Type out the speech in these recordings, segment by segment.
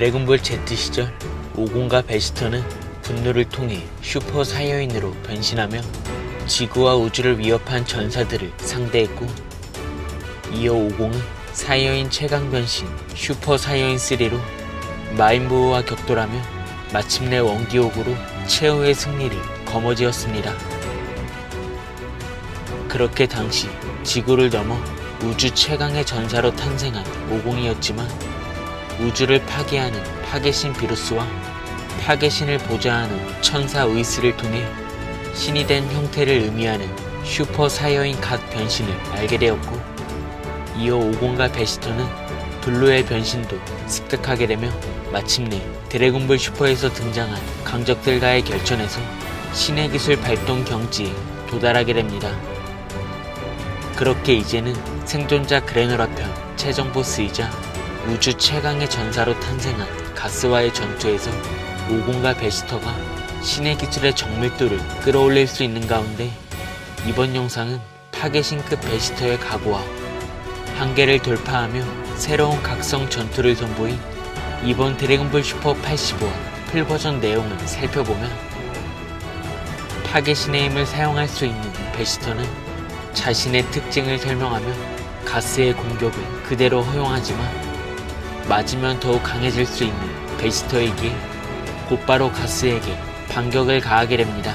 드래곤볼 Z 시절 오공과 베지터는 분노를 통해 슈퍼 사이어인으로 변신하며 지구와 우주를 위협한 전사들을 상대했고 이어 오공은 사이어인 최강 변신 슈퍼 사이어인 3로 마인보우와 격돌하며 마침내 원기옥으로 최후의 승리를 거머쥐었습니다. 그렇게 당시 지구를 넘어 우주 최강의 전사로 탄생한 오공이었지만 우주를 파괴하는 파괴신 비루스와 파괴신을 보좌하는 천사 의스를 통해 신이 된 형태를 의미하는 슈퍼 사이어인 갓 변신을 알게 되었고 이어 오공과 베시터는 블루의 변신도 습득하게 되며 마침내 드래곤볼 슈퍼에서 등장한 강적들과의 결전에서 신의 기술 발동 경지에 도달하게 됩니다. 그렇게 이제는 생존자 그레노라 편 최종 보스이자 우주 최강의 전사로 탄생한 가스와의 전투에서 오공과 베시터가 신의 기술의 정밀도를 끌어올릴 수 있는 가운데 이번 영상은 파괴신급 베시터의 각오와 한계를 돌파하며 새로운 각성 전투를 선보인 이번 드래곤볼 슈퍼 85 풀버전 내용을 살펴보면 파괴신의 힘을 사용할 수 있는 베시터는 자신의 특징을 설명하며 가스의 공격을 그대로 허용하지만 맞으면 더욱 강해질 수 있는 베시터에게 곧바로 가스에게 반격을 가하게 됩니다.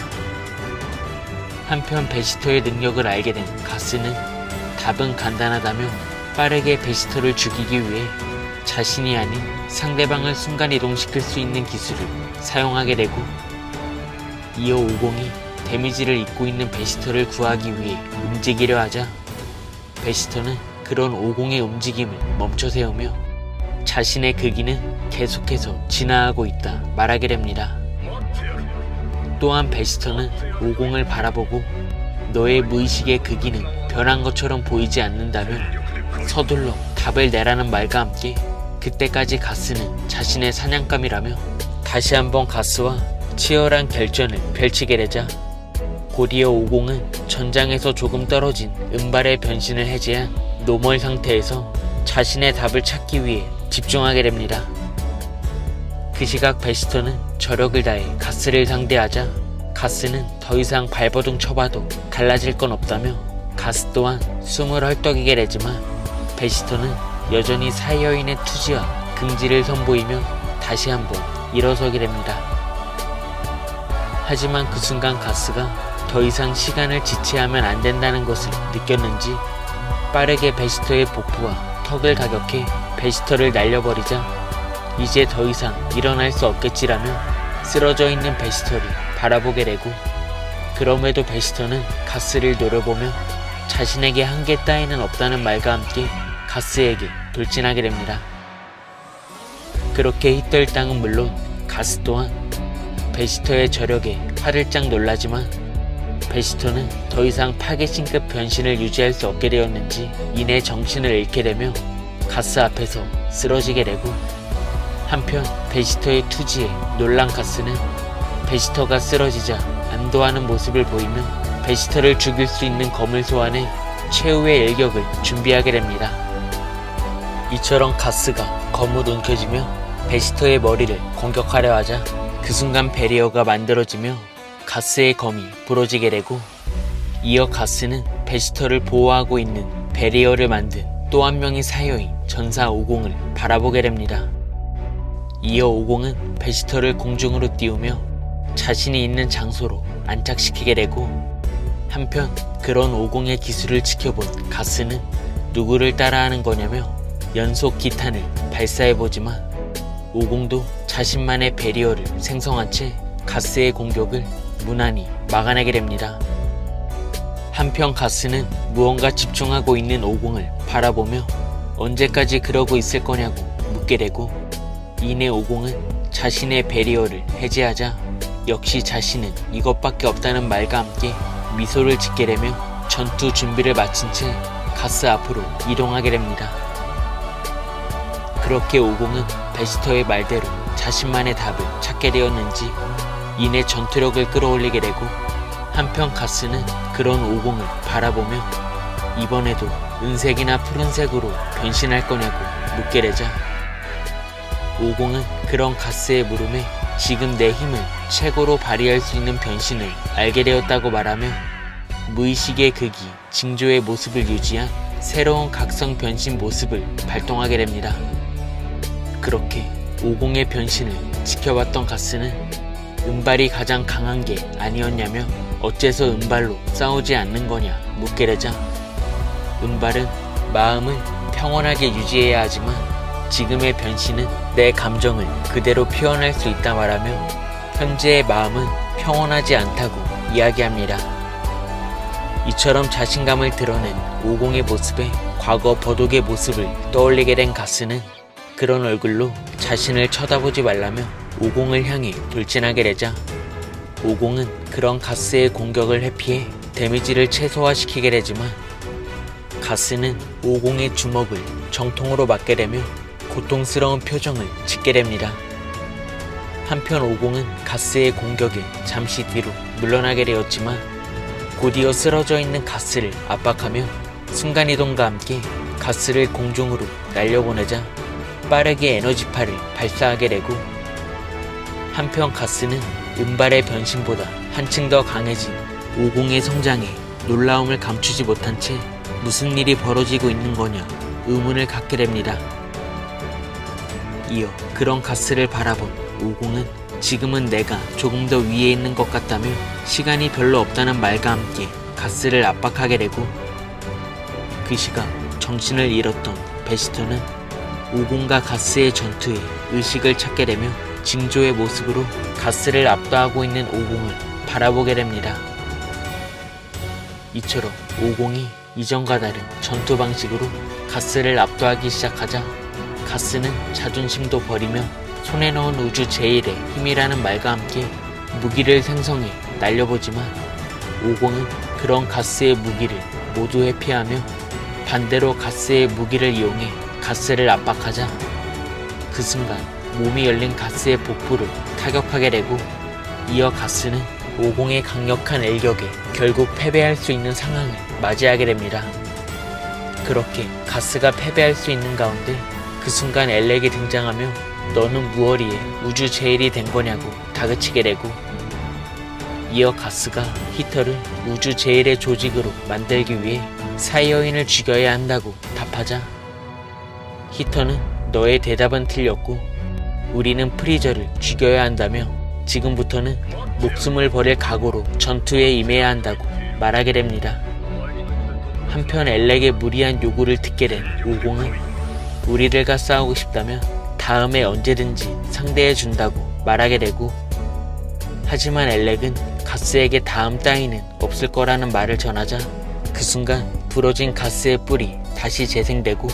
한편 베시터의 능력을 알게 된 가스는 답은 간단하다며 빠르게 베시터를 죽이기 위해 자신이 아닌 상대방을 순간 이동시킬 수 있는 기술을 사용하게 되고 이어 오공이 데미지를 입고 있는 베시터를 구하기 위해 움직이려 하자 베시터는 그런 오공의 움직임을 멈춰 세우며 자신의 극기는 계속해서 진화하고 있다 말하게 됩니다. 또한 베시터는 오공을 바라보고 너의 무의식의 극기는 변한 것처럼 보이지 않는다며 서둘러 답을 내라는 말과 함께 그때까지 가스는 자신의 사냥감이라며 다시 한번 가스와 치열한 결전을 펼치게 되자 곧이어 오공은 전장에서 조금 떨어진 은발의 변신을 해제한 노멀 상태에서 자신의 답을 찾기 위해 집중하게 됩니다. 그 시각 베시터는 저력을 다해 가스를 상대하자 가스는 더 이상 발버둥 쳐봐도 달라질 건 없다며 가스 또한 숨을 헐떡이게 되지만 베시터는 여전히 사이어인의 투지와 긍지를 선보이며 다시 한번 일어서게 됩니다. 하지만 그 순간 가스가 더 이상 시간을 지체하면 안 된다는 것을 느꼈는지 빠르게 베시터의 복부와 턱을 가격해 베시터를 날려버리자 이제 더 이상 일어날 수 없겠지라며 쓰러져 있는 베시터를 바라보게 되고 그럼에도 베시터는 가스를 노려보며 자신에게 한계 따위는 없다는 말과 함께 가스에게 돌진하게 됩니다. 그렇게 히떨 땅은 물론 가스 또한 베시터의 저력에 화들짝 놀라지만 베시터는 더 이상 파괴신급 변신을 유지할 수 없게 되었는지 이내 정신을 잃게 되며 가스 앞에서 쓰러지게 되고 한편 베시터의 투지에 놀란 가스는 베시터가 쓰러지자 안도하는 모습을 보이며 베시터를 죽일 수 있는 검을 소환해 최후의 일격을 준비하게 됩니다. 이처럼 가스가 검으로 움켜쥐며 베시터의 머리를 공격하려 하자 그 순간 베리어가 만들어지며 가스의 검이 부러지게 되고 이어 가스는 베시터를 보호하고 있는 베리어를 만든 또 한 명의 사여인 전사 50을 바라보게 됩니다. 이어 50은 베시터를 공중으로 띄우며 자신이 있는 장소로 안착시키게 되고 한편 그런 50의 기술을 지켜본 가스는 누구를 따라하는 거냐며 연속 기탄을 발사해보지만 50도 자신만의 베리어를 생성한 채 가스의 공격을 무난히 막아내게 됩니다. 한편 가스는 무언가 집중하고 있는 50을 바라보며 언제까지 그러고 있을 거냐고 묻게 되고 이내 50은 자신의 베리어를 해제하자 역시 자신은 이것밖에 없다는 말과 함께 미소를 짓게 되며 전투 준비를 마친 채 가스 앞으로 이동하게 됩니다. 그렇게 50은 베시터의 말대로 자신만의 답을 찾게 되었는지 이내 전투력을 끌어올리게 되고 한편 가스는 그런 50을 바라보며 이번에도 은색이나 푸른색으로 변신할 거냐고 묻게 되자 오공은 그런 가스의 물음에 지금 내 힘을 최고로 발휘할 수 있는 변신을 알게 되었다고 말하며 무의식의 극이 징조의 모습을 유지한 새로운 각성 변신 모습을 발동하게 됩니다. 그렇게 오공의 변신을 지켜봤던 가스는 은발이 가장 강한 게 아니었냐며 어째서 은발로 싸우지 않는 거냐 묻게 되자 은발은 마음을 평온하게 유지해야 하지만 지금의 변신은 내 감정을 그대로 표현할 수 있다 말하며 현재의 마음은 평온하지 않다고 이야기합니다. 이처럼 자신감을 드러낸 오공의 모습에 과거 버독의 모습을 떠올리게 된 가스는 그런 얼굴로 자신을 쳐다보지 말라며 오공을 향해 돌진하게 되자 오공은 그런 가스의 공격을 회피해 데미지를 최소화시키게 되지만 가스는 오공의 주먹을 정통으로 맞게 되며 고통스러운 표정을 짓게 됩니다. 한편 오공은 가스의 공격에 잠시 뒤로 물러나게 되었지만 곧이어 쓰러져 있는 가스를 압박하며 순간이동과 함께 가스를 공중으로 날려보내자 빠르게 에너지파를 발사하게 되고 한편 가스는 은발의 변신보다 한층 더 강해진 오공의 성장에 놀라움을 감추지 못한 채 무슨 일이 벌어지고 있는 거냐 의문을 갖게 됩니다. 이어 그런 가스를 바라본 오공은 지금은 내가 조금 더 위에 있는 것 같다며 시간이 별로 없다는 말과 함께 가스를 압박하게 되고 그 시각 정신을 잃었던 베시터는 오공과 가스의 전투에 의식을 찾게 되며 징조의 모습으로 가스를 압도하고 있는 오공을 바라보게 됩니다. 이처럼 오공이 이전과 다른 전투 방식으로 가스를 압도하기 시작하자 가스는 자존심도 버리며 손에 넣은 우주 제일의 힘이라는 말과 함께 무기를 생성해 날려보지만 오공은 그런 가스의 무기를 모두 회피하며 반대로 가스의 무기를 이용해 가스를 압박하자 그 순간 몸이 열린 가스의 복부를 타격하게 되고 이어 가스는 오공의 강력한 일격에 결국 패배할 수 있는 상황을 맞이하게 됩니다. 그렇게 가스가 패배할 수 있는 가운데 그 순간 엘렉이 등장하며 너는 무얼이에 우주 제일이 된 거냐고 다그치게 되고 이어 가스가 히터를 우주 제일의 조직으로 만들기 위해 사이어인을 죽여야 한다고 답하자 히터는 너의 대답은 틀렸고 우리는 프리저를 죽여야 한다며 지금부터는 목숨을 버릴 각오로 전투에 임해야 한다고 말하게 됩니다. 한편 엘렉의 무리한 요구를 듣게 된 오공은 우리들과 싸우고 싶다면 다음에 언제든지 상대해 준다고 말하게 되고 하지만 엘렉은 가스에게 다음 따위는 없을 거라는 말을 전하자 그 순간 부러진 가스의 뿔이 다시 재생되고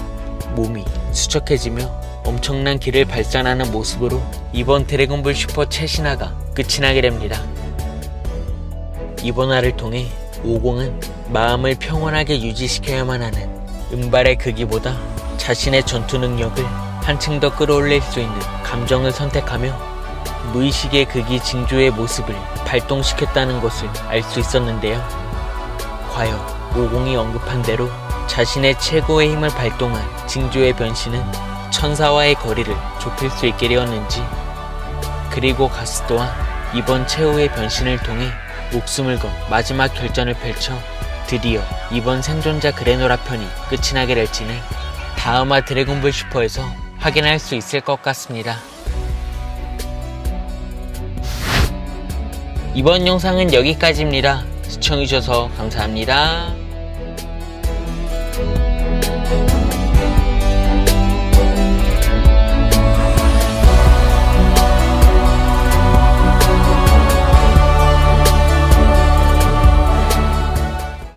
몸이 수척해지며 엄청난 길을 발산하는 모습으로 이번 드래곤볼 슈퍼 최신화가 끝이 나게 됩니다. 이번 화를 통해 오공은 마음을 평온하게 유지시켜야만 하는 은발의 극이보다 자신의 전투 능력을 한층 더 끌어올릴 수 있는 감정을 선택하며 무의식의 극이 징조의 모습을 발동시켰다는 것을 알 수 있었는데요. 과연 오공이 언급한 대로 자신의 최고의 힘을 발동한 징조의 변신은 천사와의 거리를 좁힐 수 있게 되었는지 그리고 가스 또한 이번 최후의 변신을 통해 목숨을 건 마지막 결전을 펼쳐 드디어 이번 생존자 그레노라 편이 끝이 나게 될지는 다음화 드래곤볼 슈퍼에서 확인할 수 있을 것 같습니다. 이번 영상은 여기까지입니다. 시청해주셔서 감사합니다.